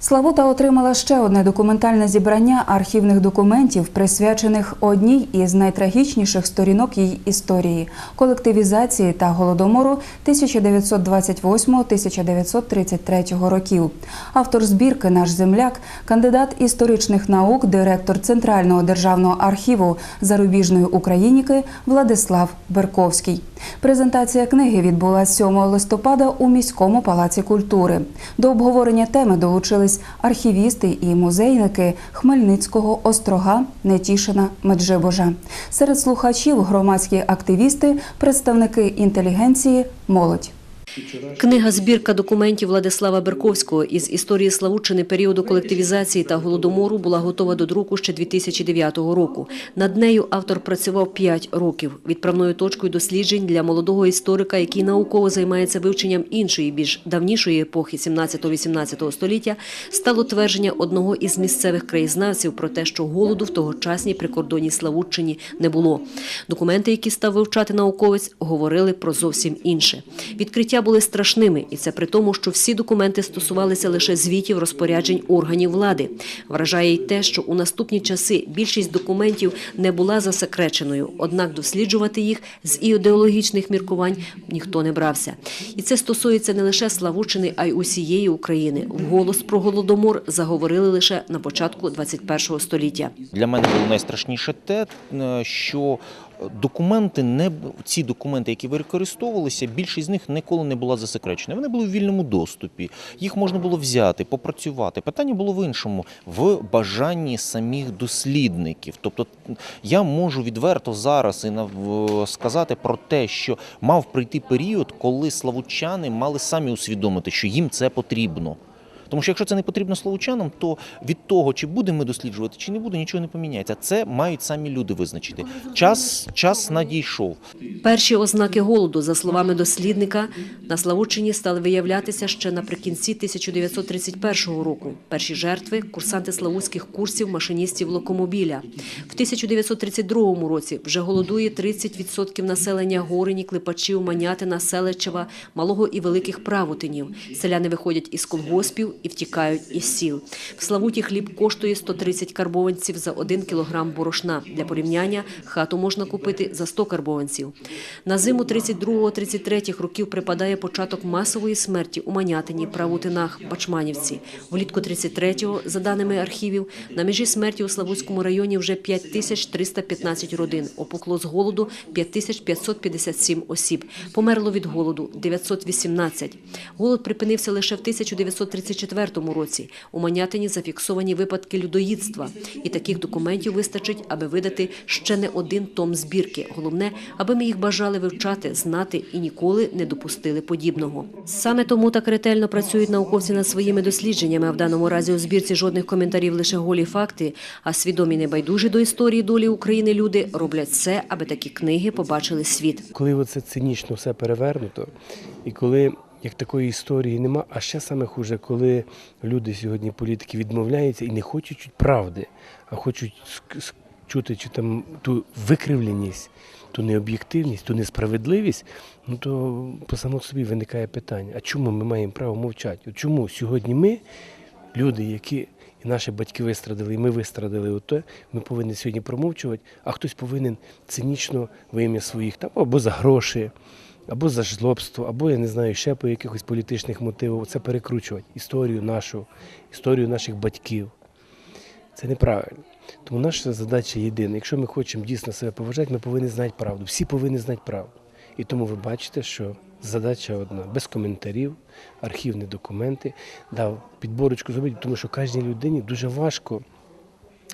Славута отримала ще одне документальне зібрання архівних документів, присвячених одній із найтрагічніших сторінок її історії колективізації та голодомору 1928-1933 років. Автор збірки Наш земляк, кандидат історичних наук, директор Центрального державного архіву зарубіжної україніки Владислав Берковський. Презентація книги відбулася 7 листопада у міському палаці культури. До обговорення теми долучились архівісти і музейники Хмельницького, Острога, Нетішина, Меджибожа. Серед слухачів громадські активісти, представники інтелігенції, молодь. Книга збірка документів Владислава Берковського із історії Славутчини періоду колективізації та голодомору була готова до друку ще 2009 року. Над нею автор працював 5 років. Відправною точкою досліджень для молодого історика, який науково займається вивченням іншої, більш давнішої епохи 17-18 століття, стало твердження одного із місцевих краєзнавців про те, що голоду в тогочасній прикордонній Славутчині не було. Документи, які став вивчати науковець, говорили про зовсім інше. Відкриття були страшними, і це при тому, що всі документи стосувалися лише звітів розпоряджень органів влади. Вражає й те, що у наступні часи більшість документів не була засекреченою, однак досліджувати їх з ідеологічних міркувань ніхто не брався. І це стосується не лише Славутчини, а й усієї України. Вголос про голодомор заговорили лише на початку 21 століття. Для мене було найстрашніше те, е, що документи не ці документи, які використовувалися, більшість з них ніколи не була засекречена. Вони були в вільному доступі. Їх можна було взяти, попрацювати. Питання було в іншому, в бажанні самих дослідників. Тобто я можу відверто зараз і сказати про те, що мав прийти період, коли славучани мали самі усвідомити, що їм це потрібно. Тому що якщо це не потрібно словучанам, то від того, чи будемо ми досліджувати, чи не буде, нічого не поміняється. Це мають самі люди визначити. Час, час надійшов. Перші ознаки голоду, за словами дослідника, на Славутчині стали виявлятися ще наприкінці 1931 року. Перші жертви – курсанти славутських курсів машиністів локомобіля. В 1932 році вже голодує 30% населення Горині, Клепачів, Манятина, Селечева, Малого і Великих Правотинів. Селяни виходять із колгоспів і втікають із сіл. В Славуті хліб коштує 130 карбованців за 1 кілограм борошна. Для порівняння хату можна купити за 100 карбованців. На зиму 32-33 років припадає початок масової смерті у Манятині, Правутинах, Бачманівці. Влітку 33-го, за даними архівів, на межі смерті у Славутському районі вже 5315 родин. Опукло з голоду 5557 осіб. Померло від голоду 918. Голод припинився лише в 1934 році. У Манятині зафіксовані випадки людоїдства. І таких документів вистачить, аби видати ще не один том збірки. Головне, аби ми їх бажали вивчати, знати і ніколи не допустили подібного. Саме тому так ретельно працюють науковці над своїми дослідженнями. А в даному разі у збірці жодних коментарів, лише голі факти. А свідомі небайдужі до історії долі України люди роблять все, аби такі книги побачили світ. коли оце цинічно все перевернуто, і коли як такої історії нема, а ще саме хуже, коли люди сьогодні, політики, відмовляються і не хочуть правди, а хочуть чути чи там ту викривленість, ту необ'єктивність, ту несправедливість, ну то по само собі виникає питання: а чому ми маємо право мовчати? Чому сьогодні ми, люди, які і наші батьки вистрадали, і ми вистрадали ото, ми повинні сьогодні промовчувати, а хтось повинен цинічно во ім'я своїх там або за гроші, або за жлобство, або я не знаю, ще по якихось політичних мотивах це перекручувати історію нашу, історію наших батьків. Це неправильно. Тому наша задача єдина. Якщо ми хочемо дійсно себе поважати, ми повинні знати правду. Всі повинні знати правду. І тому ви бачите, що задача одна без коментарів, архівні документи, дав підборочку зробити, тому що кожній людині дуже важко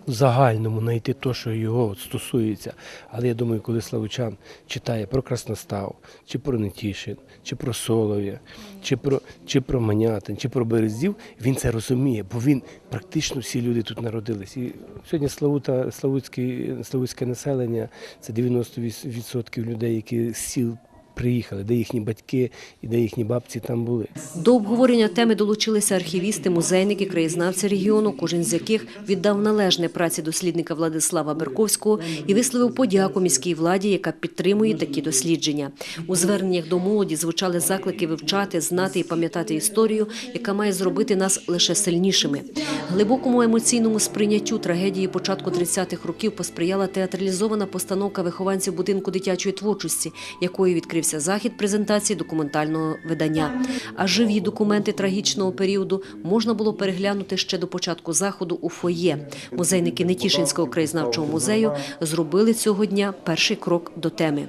загальному знайти те, що його стосується. Але я думаю, коли Славучан читає про Красностав, чи про Нетішин, чи про Солов'я, чи про, чи про Манятин, чи про Березів, він це розуміє, бо він практично всі люди тут народились. І сьогодні Славута, Славутське населення це 90% людей, які з сіл приїхали, де їхні батьки і де їхні бабці там були. До обговорення теми долучилися архівісти, музейники, краєзнавці регіону, кожен з яких віддав належне праці дослідника Владислава Берковського і висловив подяку міській владі, яка підтримує такі дослідження. У зверненнях до молоді звучали заклики вивчати, знати і пам'ятати історію, яка має зробити нас лише сильнішими. Глибокому емоційному сприйняттю трагедії початку 30-х років посприяла театралізована постановка вихованців будинку дитячої творчості, якою відкрився захід презентації документального видання. А живі документи трагічного періоду можна було переглянути ще до початку заходу у фоє. Музейники Нетішинського краєзнавчого музею зробили цього дня перший крок до теми.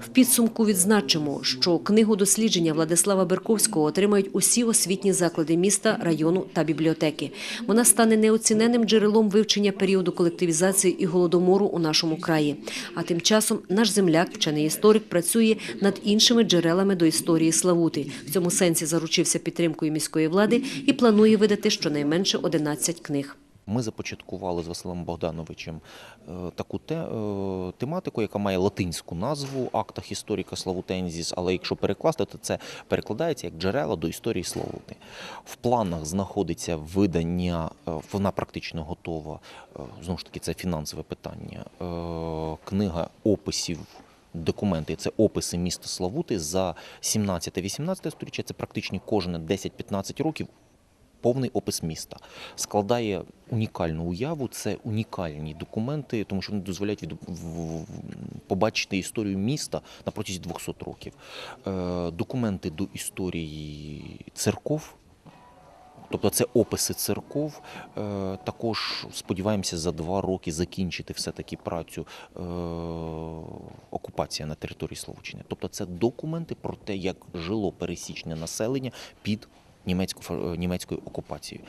В підсумку відзначимо, що книгу дослідження Владислава Берковського отримають усі освітні заклади міста, району та бібліотеки. Вона стане неоціненним джерелом вивчення періоду колективізації і голодомору у нашому краї. А тим часом наш земляк, вчений історик, працює над іншими джерелами до історії Славути. В цьому сенсі заручився підтримкою міської влади і планує видати щонайменше 11 книг. Ми започаткували з Василем Богдановичем е, таку те, е, тематику, яка має латинську назву актах історика Славутензіс, але якщо перекласти, то це перекладається як джерела до історії Славути. В планах знаходиться видання, е, вона практично готова. Знову ж таки, це фінансове питання. Книга описів. Документи це описи міста Славути за 17-18 сторіччя. Це практично кожне 10-15 років повний опис міста. Складає унікальну уяву, це унікальні документи, тому що вони дозволяють від, побачити історію міста на протязі 200 років. Е, документи до історії церков. Тобто це описи церков. Е, також сподіваємося за два роки закінчити все-таки працю е, окупація на території Словочини. Тобто це документи про те, як жило пересічне населення під німецько- німецькою окупацією.